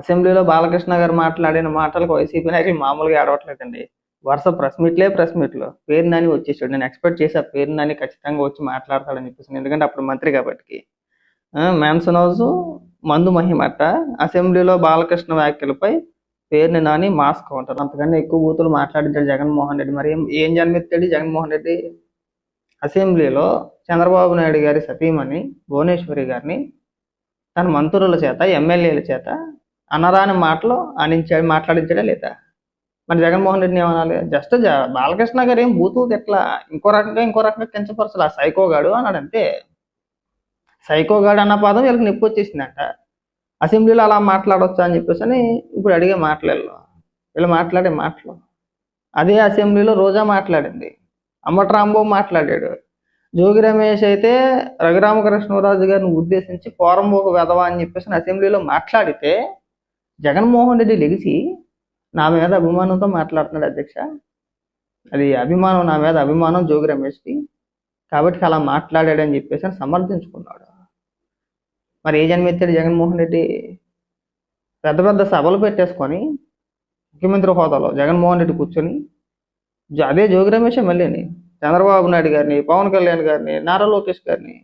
అసెంబ్లీలో బాలకృష్ణ గారు మాట్లాడిన మాటలకు వైసీపీ నాయకులు మామూలుగా ఏడవట్లేదండి. వరుస ప్రెస్ మీట్లే ప్రెస్ మీట్లు. పేరు నాని వచ్చేసాడు. నేను ఎక్స్పెక్ట్ చేసి ఆ పేరు నాని ఖచ్చితంగా వచ్చి మాట్లాడతాడని చెప్పేసి ఎందుకంటే అప్పుడు మంత్రి కాబట్టి. మ్యాన్సన్ హౌస్ మందు మహిమట అసెంబ్లీలో బాలకృష్ణ వ్యాఖ్యలపై పేరుని నాని మాస్క్ ఉంటారు అంతకన్నా ఎక్కువ బూతులు మాట్లాడించాడు జగన్మోహన్ రెడ్డి. మరి ఏం ఏం జన్మెత్తాడు జగన్మోహన్ రెడ్డి? అసెంబ్లీలో చంద్రబాబు నాయుడు గారి సతీమణి భువనేశ్వరి గారిని తన మంత్రుల చేత ఎమ్మెల్యేల చేత అనరాని మాటలు అనించాడు మాట్లాడించాడా లేదా? మరి జగన్మోహన్ రెడ్డిని ఏమనాలి? జస్ట్ బాలకృష్ణ గారు ఏం బూతులు తిట్లా ఇంకో రకంగా ఇంకో రకంగా కించపరచలా? సైకోగాడు అన్నాడు అంతే. సైకోగాడు అన్న పదం వీళ్ళకి నొప్పి వచ్చేసిందంట. అసెంబ్లీలో అలా మాట్లాడొచ్చా అని చెప్పేసి అని ఇప్పుడు అడిగే మాటలు వీళ్ళు. మాట్లాడే మాటలు. అదే అసెంబ్లీలో రోజా మాట్లాడింది. అమ్మట రాంబాబు మాట్లాడాడు. జోగి రమేష్ అయితే రఘురామకృష్ణరాజు గారిని ఉద్దేశించి పోరంబోకు వెదవా అని చెప్పేసి అసెంబ్లీలో మాట్లాడితే జగన్మోహన్ రెడ్డి లెగిసి నా మీద అభిమానంతో మాట్లాడుతున్నాడు అధ్యక్ష. అది అభిమానం నా మీద అభిమానం జోగి రమేష్కి కాబట్టి అలా మాట్లాడాడని చెప్పేసి అని సమర్థించుకున్నాడు. మరి ఏ జన్మెత్తాడు జగన్మోహన్ రెడ్డి? పెద్ద పెద్ద సభలు పెట్టేసుకొని ముఖ్యమంత్రి హోదాలో జగన్మోహన్ రెడ్డి కూర్చొని అదే జోగి రమేష్ మళ్ళీని చంద్రబాబు నాయుడు గారిని పవన్ కళ్యాణ్ గారిని నారా లోకేష్ గారిని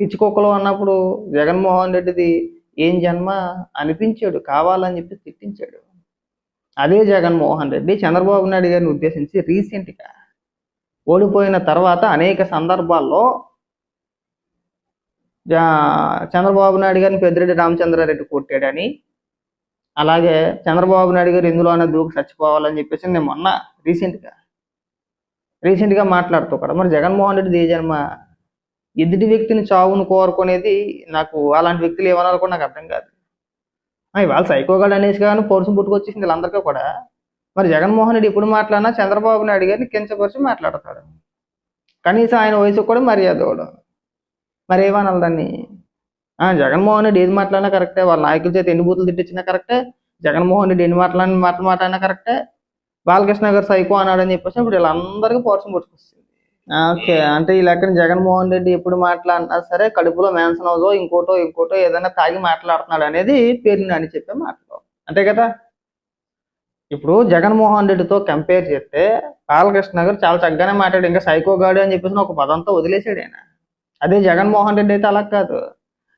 పిచ్చుకోకలు అన్నప్పుడు జగన్మోహన్ రెడ్డిది ఏం జన్మ అనిపించాడు? కావాలని చెప్పి తిట్టించాడు. అదే జగన్మోహన్ రెడ్డి చంద్రబాబు నాయుడు గారిని ఉద్దేశించి రీసెంట్గా ఓడిపోయిన తర్వాత అనేక సందర్భాల్లో చంద్రబాబు నాయుడు గారిని పెద్దిరెడ్డి రామచంద్రారెడ్డి కొట్టాడని అలాగే చంద్రబాబు నాయుడు గారు ఇందులోనే దూకి చచ్చిపోవాలని చెప్పేసి నేను మొన్న రీసెంట్గా రీసెంట్గా మాట్లాడుతూ కూడా మరి జగన్మోహన్ రెడ్డి ఏ జన్మ ఎదుటి వ్యక్తిని చావును కోరుకునేది నాకు అలాంటి వ్యక్తులు ఏమనాలో కూడా నాకు అర్థం కాదు. ఆ, ఇవాళ సైకోగాడు అనేసి కానీ పొరుసు పుట్టుకొచ్చేసింది వీళ్ళందరికీ కూడా. మరి జగన్మోహన్ రెడ్డి ఎప్పుడు మాట్లాడినా చంద్రబాబు నాయుడు గారిని కించపరిచి మాట్లాడతాడు. కనీసం ఆయన వయసు కూడా మర్యాద కూడా మరి ఏమనాలి దాన్ని? ఆ, జగన్మోహన్ రెడ్డి ఏది మాట్లాడినా కరెక్టే. వాళ్ళ నాయకుల చేత ఎన్ని బూతులు తిట్టించినా కరెక్టే. జగన్మోహన్ రెడ్డి ఎన్ని మాట్లాడిన మాట మాట్లాడినా కరెక్టే. బాలకృష్ణ గారు సైకో అన్నాడని చెప్పేసి ఇప్పుడు వీళ్ళందరికీ పోర్షన్ పుట్టుకొస్తుంది ఓకే. అంటే ఈ లెక్కన జగన్మోహన్ రెడ్డి ఎప్పుడు మాట్లాడినా సరే కడుపులో మ్యాన్సన్ అవుదో ఇంకోటో ఇంకోటో ఏదైనా తాగి మాట్లాడుతున్నాడు అనేది పేరుని అని చెప్పే మాటలు. అంతే కదా? ఇప్పుడు జగన్మోహన్ రెడ్డితో కంపేర్ చేస్తే బాలకృష్ణ గారు చాలా చక్కగానే మాట్లాడు ఇంకా సైకోగాడు అని చెప్పేసి ఒక పదంతో వదిలేసాడు ఆయన. అదే జగన్మోహన్ రెడ్డి అయితే అలా కాదు.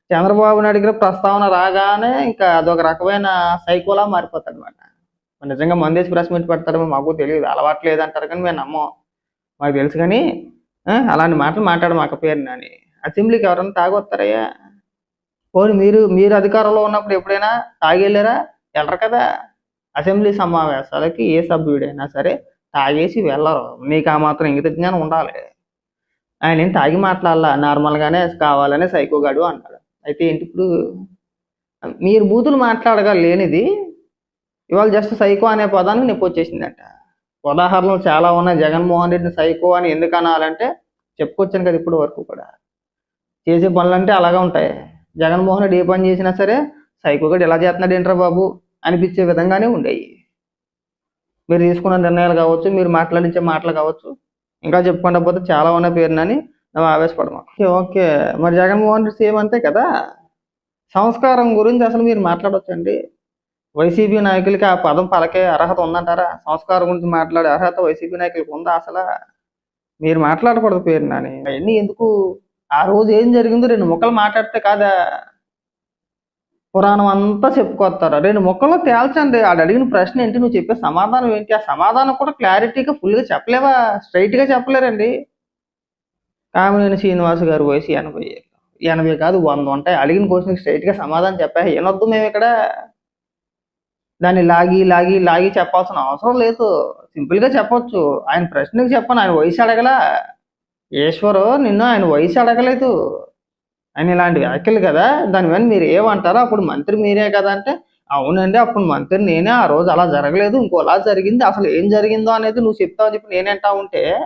చంద్రబాబు నాయుడు ప్రస్తావన రాగానే ఇంకా అదొక రకమైన సైకోలా మారిపోతాడు అనమాట నిజంగా మందేసి ప్రెస్ మీట్ పెడతాడో మాకు తెలియదు. అలవాటు లేదంటారు కానీ మేము నమ్మం. మాకు తెలుసు కానీ అలాంటి మాటలు మాట్లాడు పేరు అని అసెంబ్లీకి ఎవరైనా తాగొస్తారయ్యా పోనీ మీరు మీరు అధికారంలో ఉన్నప్పుడు ఎప్పుడైనా తాగి వెళ్ళరు కదా. అసెంబ్లీ సమావేశాలకి ఏ సభ్యుడైనా సరే తాగేసి వెళ్ళరు. నీకు ఆ మాత్రం ఇంగిత జ్ఞానం ఉండాలి. ఆయన ఏం తాగి మాట్లాడాల? నార్మల్గానే కావాలనే సైకోగాడు అన్నాడు. అయితే ఏంటి ఇప్పుడు? మీరు బూతులు మాట్లాడగా లేనిది ఇవాళ జస్ట్ సైకో అనే పదానికి నొప్పి వచ్చేసిందట. ఉదాహరణలు చాలా ఉన్నాయి. జగన్మోహన్ రెడ్డిని సైకో అని ఎందుకు అనాలంటే చెప్పుకొచ్చాను కదా ఇప్పుడు వరకు కూడా. చేసే పనులంటే అలాగే ఉంటాయి. జగన్మోహన్ రెడ్డి ఏ పని చేసినా సరే సైకోగడు ఎలా చేస్తున్నాడు ఏంట్రా బాబు అనిపించే విధంగానే ఉండేవి మీరు తీసుకున్న నిర్ణయాలు కావచ్చు మీరు మాట్లాడించే మాటలు కావచ్చు ఇంకా చెప్పుకుంటా పోతే చాలా ఉన్న పేరునని నువ్వు ఆవేశపడమా? Okay okay. మరి జగన్మోహన్ రెడ్డి సేమ్ అంతే కదా? సంస్కారం గురించి అసలు మీరు మాట్లాడొచ్చండి. వైసీపీ నాయకులకి ఆ పదం పలకే అర్హత ఉందంటారా? సంస్కారం గురించి మాట్లాడే అర్హత వైసీపీ నాయకులకు ఉందా అసలు? మీరు మాట్లాడకూడదు పేరు నాని. అవన్నీ ఎందుకు? ఆ రోజు ఏం జరిగిందో రెండు ముక్కలు మాట్లాడితే కాదా? పురాణం అంతా చెప్పుకొస్తారు. రెండు ముక్కల్లో తేల్చండి. ఆడు అడిగిన ప్రశ్న ఏంటి? నువ్వు చెప్పే సమాధానం ఏంటి? ఆ సమాధానం కూడా క్లారిటీగా ఫుల్గా చెప్పలేవా? స్ట్రైట్గా చెప్పలేరండి. కామినేని శ్రీనివాస్ గారు వయసు ఎనభై ఏళ్ళు ఎనభై కాదు వంద ఉంటాయి. అడిగిన క్వశ్చన్కి స్ట్రైట్గా సమాధానం చెప్పా ఏనొద్దు మేము ఇక్కడ దాన్ని లాగి లాగి లాగి చెప్పాల్సిన అవసరం లేదు. సింపుల్గా చెప్పొచ్చు. ఆయన ప్రశ్నకి చెప్పను. ఆయన వయసు అడగలా. ఈశ్వరు నిన్ను ఆయన వయసు అడగలేదు. ఆయన ఇలాంటి వ్యాఖ్యలు కదా. దాని మీద మీరు ఏమంటారో అప్పుడు మంత్రి మీరే కదా అంటే అవునండి అప్పుడు మంత్రి నేనే. ఆ రోజు అలా జరగలేదు. ఇంకోలా జరిగింది. అసలు ఏం జరిగిందో అనేది నువ్వు చెప్తావు చెప్పి నేనంటా ఉంటే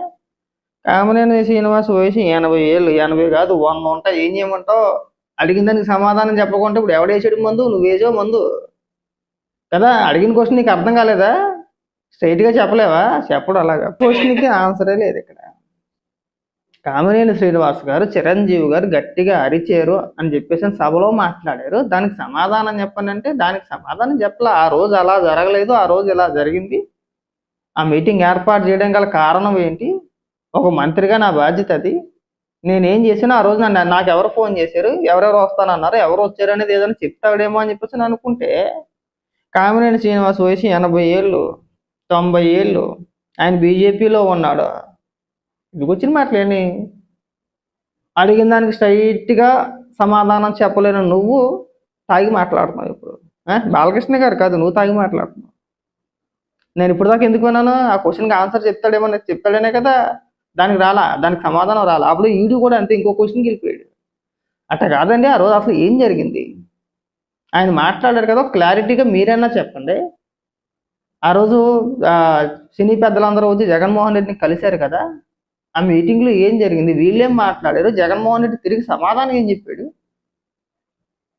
కామనేని శ్రీనివాస్ వయసు ఎనభై ఏళ్ళు. ఎనభై కాదు వంద ఉంటాయి. ఏం చేయమంటావు? అడిగిన దానికి సమాధానం చెప్పకుండా ఇప్పుడు ఎవడేసాడు మందు? నువ్వు మందు. కదా అడిగిన క్వశ్చన్ నీకు అర్థం కాలేదా? స్ట్రైట్గా చెప్పలేవా? చెప్పడు అలాగా. క్వశ్చన్కి ఆన్సరే లేదు ఇక్కడ. కామినేని శ్రీనివాస్ గారు చిరంజీవి గారు గట్టిగా అరిచారు అని చెప్పేసి సభలో మాట్లాడారు. దానికి సమాధానం చెప్పనంటే దానికి సమాధానం చెప్పలే. ఆ రోజు అలా జరగలేదు ఆ రోజు ఇలా జరిగింది. ఆ మీటింగ్ ఏర్పాటు చేయడం గల కారణం ఏంటి? ఒక మంత్రిగా నా బాధ్యత అది. నేనేం చేసినా ఆ రోజు నన్ను నాకు ఎవరు ఫోన్ చేశారు? ఎవరెవరు వస్తానన్నారు? ఎవరు వచ్చారు అనేది ఏదైనా చెప్తాడేమో అని చెప్పేసి నేను అనుకుంటే కామినేని శ్రీనివాస్ వయసు ఎనభై ఏళ్ళు తొంభై ఏళ్ళు. ఆయన బీజేపీలో ఉన్నాడు. ఇది వచ్చిన మాటలేని అడిగిన దానికి స్ట్రైట్గా సమాధానం చెప్పలేను. నువ్వు తాగి మాట్లాడుతున్నావు ఇప్పుడు. బాలకృష్ణ గారు కాదు నువ్వు తాగి మాట్లాడుతున్నావు. నేను ఇప్పుడు దాకా ఎందుకు విన్నాను? ఆ క్వశ్చన్కి ఆన్సర్ చెప్తాడేమో నాకు చెప్తాడనే కదా. దానికి రాలా? దానికి సమాధానం రాలా? అప్పుడు ఈడు కూడా అంతే ఇంకో క్వశ్చన్కి వెళ్ళిపోయాడు. అట్ట కాదండి ఆ రోజు అసలు ఏం జరిగింది? ఆయన మాట్లాడారు కదా క్లారిటీగా మీరైనా చెప్పండి. ఆ రోజు సినీ పెద్దలందరూ వచ్చి జగన్మోహన్ రెడ్డిని కలిశారు కదా ఆ మీటింగ్లో ఏం జరిగింది? వీళ్ళేం మాట్లాడారు? జగన్మోహన్ రెడ్డి తిరిగి సమాధానం ఏం చెప్పాడు?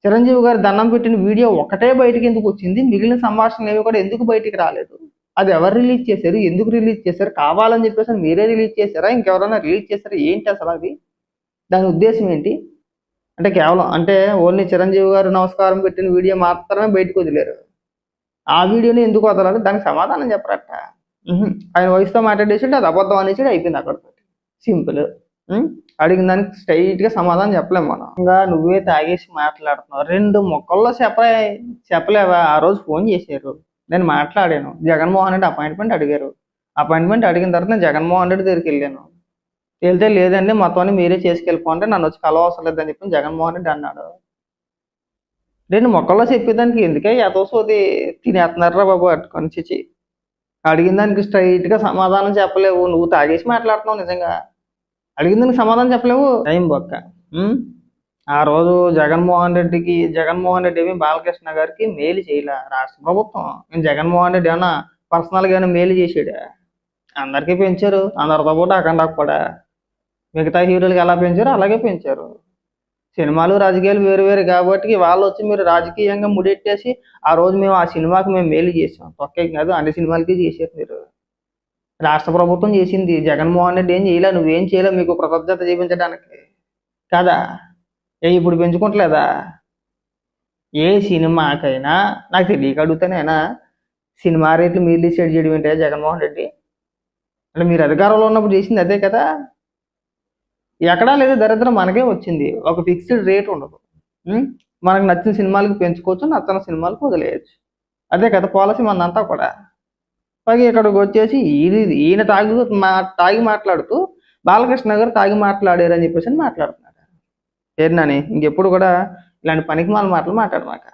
చిరంజీవి గారు దండం పెట్టిన వీడియో ఒకటే బయటికి ఎందుకు వచ్చింది? మిగిలిన సంభాషణలు ఏవి కూడా ఎందుకు బయటికి రాలేదు? అది ఎవరు రిలీజ్ చేశారు? ఎందుకు రిలీజ్ చేశారు? కావాలని చెప్పేసి మీరే రిలీజ్ చేశారా? ఇంకెవరైనా రిలీజ్ చేశారా? ఏంటి అసలు అది? దాని ఉద్దేశం ఏంటి? అంటే కేవలం అంటే ఓన్లీ చిరంజీవి గారు నమస్కారం పెట్టిన వీడియో మాత్రమే బయటకు వదిలేరు. ఆ వీడియోని ఎందుకు వదలాలి? దానికి సమాధానం చెప్పరట. ఆయన వయసుతో మాట్లాడేసి అది అబద్ధం అనేసి అయిపోయింది అక్కడ సింపుల్ అడిగిన దానికి స్ట్రైట్గా సమాధానం చెప్పలేము మనం. ఇంకా నువ్వే తాగేసి మాట్లాడుతున్నావు. రెండు మొక్కల్లో చెప్పలే చెప్పలేవా? ఆ రోజు ఫోన్ చేశారు. నేను మాట్లాడాను. జగన్మోహన్ రెడ్డి అపాయింట్మెంట్ అడిగారు. అపాయింట్మెంట్ అడిగిన తర్వాత నేను జగన్మోహన్ రెడ్డి దగ్గరికి వెళ్ళాను. వెళ్తే లేదండి మొత్తాన్ని మీరే చేసుకెళ్ళిపోండి నన్ను వచ్చి కలవసరం లేదని చెప్పి జగన్మోహన్ రెడ్డి అన్నాడు. రెండు మొక్కల్లో చెప్పేదానికి ఎందుకే యథోసోది తినేస్తున్నారా బాబు అట్టుకొని చిచి. అడిగిన దానికి స్ట్రైట్గా సమాధానం చెప్పలేవు నువ్వు తాగేసి మాట్లాడుతున్నావు నిజంగా. అడిగిన దానికి సమాధానం చెప్పలేవు. టైం బొక్క. ఆ రోజు జగన్మోహన్ రెడ్డికి జగన్మోహన్ రెడ్డి ఏమి బాలకృష్ణ గారికి మేలు చేయలే రాష్ట్ర ప్రభుత్వం. నేను జగన్మోహన్ రెడ్డి ఏమన్నా పర్సనల్గా ఏమైనా మేలు చేసాడా? అందరికీ పెంచారు అందరితో పాటు అక్కడ కూడా. మిగతా హీరోలకు ఎలా పెంచారో అలాగే పెంచారు. సినిమాలు రాజకీయాలు వేరు వేరు కాబట్టి వాళ్ళు వచ్చి మీరు రాజకీయంగా ముడెట్టేసి ఆ రోజు మేము ఆ సినిమాకి మేము మేలు చేసాం. తొక్కే కాదు అన్ని సినిమాలకి చేశారు మీరు. రాష్ట్ర ప్రభుత్వం చేసింది. జగన్మోహన్ రెడ్డి ఏం చేయలే నువ్వేం చేయలేవు మీకు కృతజ్ఞత చూపించడానికి. కాదా? ఏ ఇప్పుడు పెంచుకోవట్లేదా ఏ సినిమాకైనా నాకు తెలియక అడుగుతానేనా? సినిమా రేట్లు మీరు డిసైడ్ చేయడం ఏంటో జగన్మోహన్ రెడ్డి? అంటే మీరు అధికారంలో ఉన్నప్పుడు చేసింది అదే కదా? ఎక్కడా లేదు దరిద్రం మనకే వచ్చింది. ఒక ఫిక్స్డ్ రేట్ ఉండదు. మనకు నచ్చిన సినిమాలకు పెంచుకోవచ్చు నచ్చని సినిమాలకు వదిలేయచ్చు. అదే కదా పాలసీ మనంతా కూడా. పైగా ఇక్కడికి వచ్చేసి ఇది ఈయన తాగి మా తాగి మాట్లాడుతూ బాలకృష్ణ గారు తాగి మాట్లాడారు అని చెప్పేసి అని మాట్లాడుతున్నాడు ఏంటని ఇంకెప్పుడు కూడా ఇలాంటి పనికి మాల మాటలు మాట్లాడమాక.